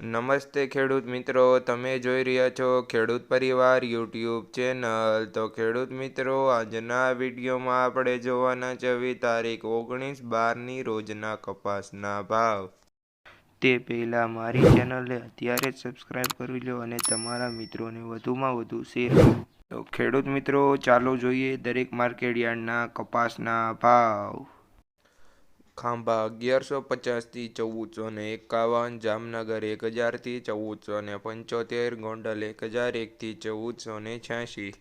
નમસ્તે ખેડૂત મિત્રો, તમે જોઈ રહ્યા છો ખેડૂત પરિવાર યુટ્યુબ ચેનલ. તો ખેડૂત મિત્રો, આજના વિડીયોમાં આપણે જોવાના છે વી તારીખ ઓગણીસ બારની રોજના કપાસના ભાવ. તે પહેલાં મારી ચેનલને અત્યારે જ સબસ્ક્રાઈબ કરી લો અને તમારા મિત્રોને વધુમાં વધુ શેર તો ખેડૂત મિત્રો, ચાલો જોઈએ દરેક માર્કેટ યાર્ડના કપાસના ભાવ. ખાંભા અગિયારસો પચાસથી ચૌદસો ને એકાવન, જામનગર એક હજારથી ચૌદસો ને પંચોતેર, ગોંડલ એક હજાર એકથી ચૌદસો ને છ્યાસી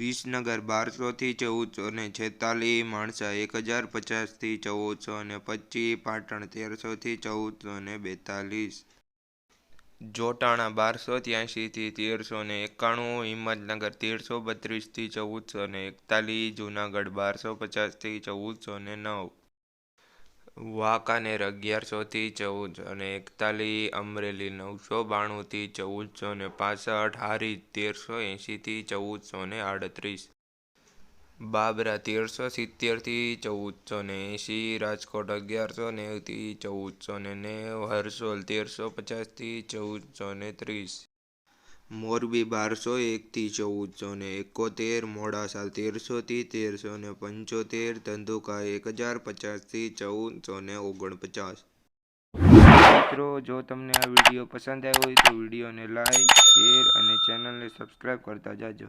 વિસનગર બારસોથી ચૌદસો ને છેતાલીસ, માણસા એક હજાર પચાસથી ચૌદસો ને પચીસ, પાટણ તેરસોથી ચૌદસો ને બેતાલીસ. જોટાણા બારસો ત્યાંશીથી તેરસો ને એકાણું, હિંમતનગર તેરસો બત્રીસથી ચૌદસો ને એકતાલીસ, જુનાગઢ બારસો પચાસથી ચૌદસો ને નવ. વાંકાનેર અગિયારસોથી ચૌદસો અને એકતાલીસ અમરેલી નવસો બાણુંથી ચૌદસો ને પાસઠ હારીજ તેરસો એંશીથી ચૌદસો ને આડત્રીસ. બાબરા તેરસો સિત્તેરથી ચૌદસો ને એંશી, રાજકોટ અગિયારસો નેવથી ચૌદસો ને નેવ, હરસોલ તેરસો પચાસથી ચૌદસો ને ત્રીસ. મોરબી બારસો એકથી ચૌદસો ને એકોતેર મોડાસા તેરસોથી તેરસો ને પંચોતેર, ધંધુકા એક હજાર પચાસથી ચૌદસો ને ઓગણપચાસ. મિત્રો, જો તમને આ વીડિયો પસંદ આવ્યો હોય તો વિડીયોને લાઈક, શેર અને ચેનલને સબસ્ક્રાઈબ કરતા જાજો.